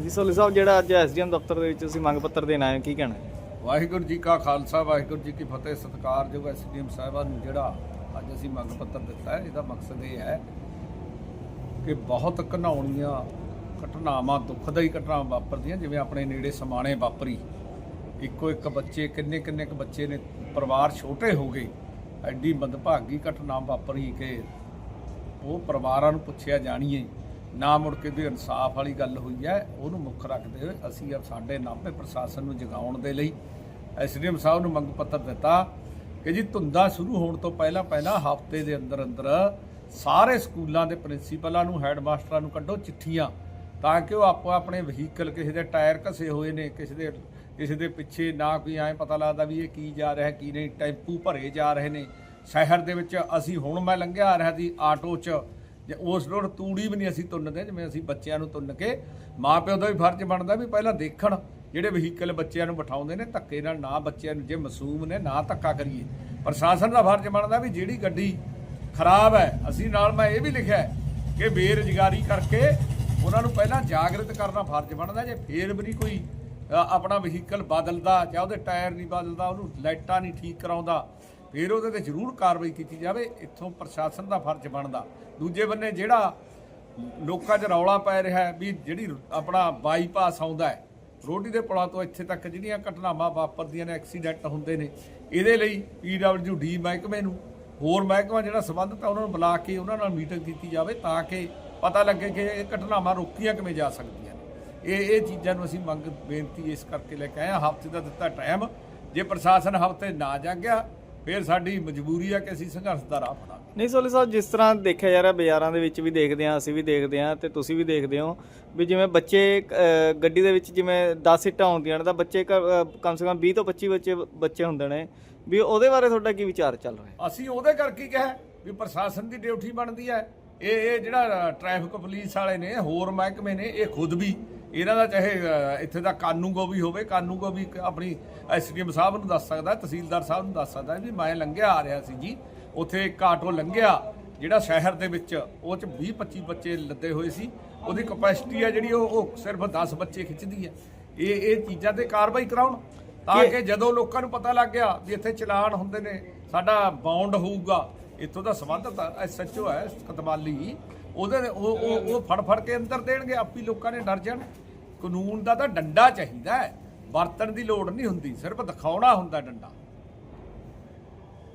ਹਾਂਜੀ ਸੋਲੀ ਸਾਹਿਬ, ਜਿਹੜਾ ਅੱਜ ਐਸਡੀਐਮ ਦਫ਼ਤਰ ਦੇ ਵਿੱਚ ਤੁਸੀਂ ਮੰਗ ਪੱਤਰ ਦੇਣ ਆਏ ਹੋ, ਕੀ ਕਹਿਣਾ ਹੈ? ਵਾਹਿਗੁਰੂ ਜੀ ਕਾ ਖਾਲਸਾ, ਵਾਹਿਗੁਰੂ ਜੀ ਕੀ ਫਤਿਹ। ਸਤਿਕਾਰਯੋਗ ਐਸਡੀਐਮ ਸਾਹਿਬਾਨ ਨੂੰ ਜਿਹੜਾ ਅੱਜ ਅਸੀਂ ਮੰਗ ਪੱਤਰ ਦਿੱਤਾ ਹੈ, ਇਹਦਾ ਮਕਸਦ ਇਹ ਹੈ ਕਿ ਬਹੁਤ ਘਨਾਉਣੀਆਂ ਘਟਨਾਵਾਂ, ਦੁੱਖਦਾਈ ਘਟਨਾਵਾਂ ਵਾਪਰਦੀਆਂ, ਜਿਵੇਂ ਆਪਣੇ ਨੇੜੇ ਸਮਾਣੇ ਵਾਪਰੀ। ਇੱਕੋ ਇੱਕ ਬੱਚੇ, ਕਿੰਨੇ ਕਿੰਨੇ ਕੁ ਬੱਚੇ ਨੇ, ਪਰਿਵਾਰ ਛੋਟੇ ਹੋ ਗਏ, ਐਡੀ ਮੰਦਭਾਗੀ ਘਟਨਾ ਵਾਪਰੀ ਕਿ ਉਹ ਪਰਿਵਾਰਾਂ ਨੂੰ ਪੁੱਛਿਆ ਜਾਣੀਏ। ਨਾ ਮੁੜ ਕੇ ਵੀ ਇਨਸਾਫ ਵਾਲੀ ਗੱਲ ਹੋਈ ਹੈ, ਉਹਨੂੰ ਮੁੱਖ ਰੱਖਦੇ ਹੋਏ ਅਸੀਂ ਸਾਡੇ ਨਾਭੇ ਪ੍ਰਸ਼ਾਸਨ ਨੂੰ ਜਗਾਉਣ ਦੇ ਲਈ ਐਸਡੀਐਮ ਸਾਹਿਬ ਨੂੰ ਮੰਗ ਪੱਤਰ ਦਿੱਤਾ ਕਿ ਜੀ ਧੁੰਦਾ ਸ਼ੁਰੂ ਹੋਣ ਤੋਂ ਪਹਿਲਾਂ ਪਹਿਲਾਂ ਹਫ਼ਤੇ ਦੇ ਅੰਦਰ ਅੰਦਰ ਸਾਰੇ ਸਕੂਲਾਂ ਦੇ ਪ੍ਰਿੰਸੀਪਲਾਂ ਨੂੰ, ਹੈਡਮਾਸਟਰਾਂ ਨੂੰ ਕੱਢੋ ਚਿੱਠੀਆਂ ਤਾਂ ਕਿ ਉਹ ਆਪੋ ਆਪਣੇ ਵਹੀਕਲ ਕਿਸੇ ਦੇ ਟਾਇਰ ਘਸੇ ਹੋਏ ਨੇ, ਕਿਸੇ ਦੇ ਕਿਸੇ ਦੇ ਪਿੱਛੇ ਨਾ ਕੋਈ ਐਂ ਪਤਾ ਲੱਗਦਾ ਵੀ ਇਹ ਕੀ ਜਾ ਰਿਹਾ, ਕੀ ਨਹੀਂ, ਟੈਂਪੂ ਭਰੇ ਜਾ ਰਹੇ ਨੇ। ਸ਼ਹਿਰ ਦੇ ਵਿੱਚ ਅਸੀਂ ਹੁਣ ਮੈਂ ਲੰਘਿਆ ਆ ਰਿਹਾ ਸੀ ਆਟੋ 'ਚ। ਜੇ ਉਸ ਰੋਡ ਤੂੜੀ ਵੀ ਨਹੀਂ ਅਸੀਂ ਤੁੰਨਦੇ, ਜਿਵੇਂ ਅਸੀਂ ਬੱਚਿਆਂ ਨੂੰ ਤੁੰਨ ਕੇ ਮਾਪਿਓ ਦਾ ਵੀ ਫਰਜ਼ ਬਣਦਾ ਵੀ ਪਹਿਲਾਂ ਦੇਖਣ ਜਿਹੜੇ ਵਹੀਕਲ ਬੱਚਿਆਂ ਨੂੰ ਬਿਠਾਉਂਦੇ ਨੇ, ਧੱਕੇ ਨਾਲ ਨਾ ਬੱਚਿਆਂ ਨੂੰ ਜੇ ਮਾਸੂਮ ਨੇ ਨਾ ਧੱਕਾ ਕਰੀਏ। ਪ੍ਰਸ਼ਾਸਨ ਦਾ ਫਰਜ਼ ਬਣਦਾ ਵੀ ਜਿਹੜੀ ਗੱਡੀ ਖਰਾਬ ਹੈ, ਅਸੀਂ ਨਾਲ ਮੈਂ ਇਹ ਵੀ ਲਿਖਿਆ ਕਿ ਬੇਰੁਜ਼ਗਾਰੀ ਕਰਕੇ ਉਹਨਾਂ ਨੂੰ ਪਹਿਲਾਂ ਜਾਗਰਤ ਕਰਨਾ ਫਰਜ਼ ਬਣਦਾ, ਜੇ ਫੇਰ ਵੀ ਨਹੀਂ ਕੋਈ ਆਪਣਾ ਵਹੀਕਲ ਬਦਲਦਾ, ਜਾਂ ਉਹਦੇ ਟਾਇਰ ਨਹੀਂ ਬਦਲਦਾ, ਉਹਨੂੰ ਲਾਈਟਾਂ ਨਹੀਂ ਠੀਕ ਕਰਾਉਂਦਾ ਫਿਰ ਉਹਦੇ ਤੇ ਜ਼ਰੂਰ ਕਾਰਵਾਈ ਕੀਤੀ ਜਾਵੇ, ਇੱਥੋਂ ਪ੍ਰਸ਼ਾਸਨ ਦਾ ਫਰਜ਼ ਬਣਦਾ। ਦੂਜੇ ਬੰਨੇ ਜਿਹੜਾ ਲੋਕਾਂ 'ਚ ਰੌਲਾ ਪੈ ਰਿਹਾ ਹੈ ਵੀ ਜਿਹੜੀ ਆਪਣਾ ਬਾਈਪਾਸ ਆਉਂਦਾ ਹੈ ਰੋਡੀ ਦੇ ਪੁਲਾਂ ਤੋਂ ਇੱਥੇ ਤੱਕ ਜਿਹੜੀਆਂ ਘਟਨਾਵਾਂ ਵਾਪਰਦੀਆਂ ਨੇ, ਐਕਸੀਡੈਂਟ ਹੁੰਦੇ ਨੇ, ਇਹਦੇ ਲਈ ਪੀਡਬਲਯੂਡੀ ਮਹਿਕਮੇ ਨੂੰ, ਹੋਰ ਮਹਿਕਮਾ ਜਿਹੜਾ ਸੰਬੰਧਿਤ ਹੈ, ਉਹਨਾਂ ਨੂੰ ਬੁਲਾ ਕੇ ਉਹਨਾਂ ਨਾਲ ਮੀਟਿੰਗ ਕੀਤੀ ਜਾਵੇ ਤਾਂ ਕਿ ਪਤਾ ਲੱਗੇ ਕਿ ਇਹ ਘਟਨਾਵਾਂ ਰੋਕੀਆਂ ਕਿਵੇਂ ਜਾ ਸਕਦੀਆਂ ਨੇ। ਇਹ ਇਹ ਚੀਜ਼ਾਂ ਨੂੰ ਅਸੀਂ ਮੰਗ, ਬੇਨਤੀ ਇਸ ਕਰਕੇ ਲੈ ਕੇ ਆਏ ਹਾਂ। ਹਫ਼ਤੇ ਦਾ ਦਿੱਤਾ ਟਾਈਮ। ਜੇ ਪ੍ਰਸ਼ਾਸਨ ਹਫ਼ਤੇ ਨਾ ਜਾਗਿਆ ਫਿਰ ਸਾਡੀ ਮਜਬੂਰੀ ਹੈ ਕਿ ਅਸੀਂ ਸੰਘਰਸ਼ ਦਾ ਰਾਹ ਫੜਾਂਗੇ ਨਹੀਂ ਸੋਲੀ ਸਾਹਿਬ ਜਿਸ ਤਰ੍ਹਾਂ ਦੇਖਿਆ ਜਾ ਰਿਹਾ ਬਾਜ਼ਾਰਾਂ ਦੇ ਵਿੱਚ ਵੀ ਦੇਖਦੇ ਹਾਂ ਅਸੀਂ ਵੀ ਦੇਖਦੇ ਹਾਂ ਤੇ ਤੁਸੀਂ ਵੀ ਦੇਖਦੇ ਹੋ ਵੀ ਜਿਵੇਂ ਬੱਚੇ ਗੱਡੀ ਦੇ ਵਿੱਚ ਜਿਵੇਂ 10 ਸੀਟਾਂ ਹੁੰਦੀਆਂ ਨੇ ਤਾਂ ਬੱਚੇ ਕ- ਕਮ ਸੇ ਕਮ 20 ਤੋਂ 25 ਬੱਚੇ ਬੱਚੇ ਹੁੰਦੇ ਨੇ ਵੀ ਉਹਦੇ ਬਾਰੇ ਤੁਹਾਡਾ ਕੀ ਵਿਚਾਰ ਚੱਲ ਰਿਹਾ ਅਸੀਂ ਉਹਦੇ ਕਰਕੇ ਕਿਹਾ ਵੀ ਪ੍ਰਸ਼ਾਸਨ ਦੀ ਡਿਊਟੀ ਬਣਦੀ ਹੈ। ਇਹ ਇਹ ਜਿਹੜਾ ਟ੍ਰੈਫਿਕ ਪੁਲਿਸ ਵਾਲੇ ਨੇ ਹੋਰ ਮਹਿਕਮੇ ਨੇ ਇਹ ਖੁਦ ਵੀ ਇਹਨਾਂ ਦਾ ਚਾਹੇ ਇੱਥੇ ਦਾ ਕਾਨੂੰਗੋ ਵੀ ਹੋਵੇ ਕਾਨੂੰਗੋ ਵੀ ਆਪਣੀ ਐਸਡੀਐਮ ਸਾਹਿਬ ਨੂੰ ਦੱਸ ਸਕਦਾ ਤਹਿਸੀਲਦਾਰ ਸਾਹਿਬ ਨੂੰ ਦੱਸ ਸਕਦਾ ਵੀ ਮੈਂ ਲੰਘਿਆ ਆ ਰਿਹਾ ਸੀ ਜੀ। ਉੱਥੇ ਇੱਕ ਆਟੋ ਲੰਘਿਆ ਜਿਹੜਾ ਸ਼ਹਿਰ ਦੇ ਵਿੱਚ ਉਹ ਚ 20 25 ਬੱਚੇ ਲੱਦੇ ਹੋਏ ਸੀ। ਉਹਦੀ ਕਪੈਸਿਟੀ ਹੈ ਜਿਹੜੀ ਉਹ ਉਹ ਸਿਰਫ 10 ਬੱਚੇ ਖਿੱਚਦੀ ਹੈ ਇਹ ਇਹ ਚੀਜ਼ਾਂ ਤੇ ਕਾਰਵਾਈ ਕਰਾਉਣ ਤਾਂ ਕਿ ਜਦੋਂ ਲੋਕਾਂ ਨੂੰ ਪਤਾ ਲੱਗ ਗਿਆ ਵੀ ਇੱਥੇ ਚਲਾਨ ਹੁੰਦੇ ਨੇ ਸਾਡਾ ਬਾਉਂਡ ਹੋਊਗਾ ਇੱਥੋਂ ਦਾ ਸੰਬੰਧਤ ਐਸਐਚਓ ਹੈ ਕਤਵਾਲੀ ਉਹਦੇ ਉਹ ਉਹ ਉਹ ਫੜ ਫੜ ਕੇ ਅੰਦਰ ਦੇਣਗੇ, ਆਪੀ ਲੋਕਾਂ ਨੇ ਡਰ ਜਾਣ। ਕਾਨੂੰਨ ਦਾ ਤਾਂ ਡੰਡਾ ਚਾਹੀਦਾ ਹੈ। ਵਰਤਣ ਦੀ ਲੋੜ ਨਹੀਂ ਹੁੰਦੀ, ਸਿਰਫ ਦਿਖਾਉਣਾ ਹੁੰਦਾ ਡੰਡਾ।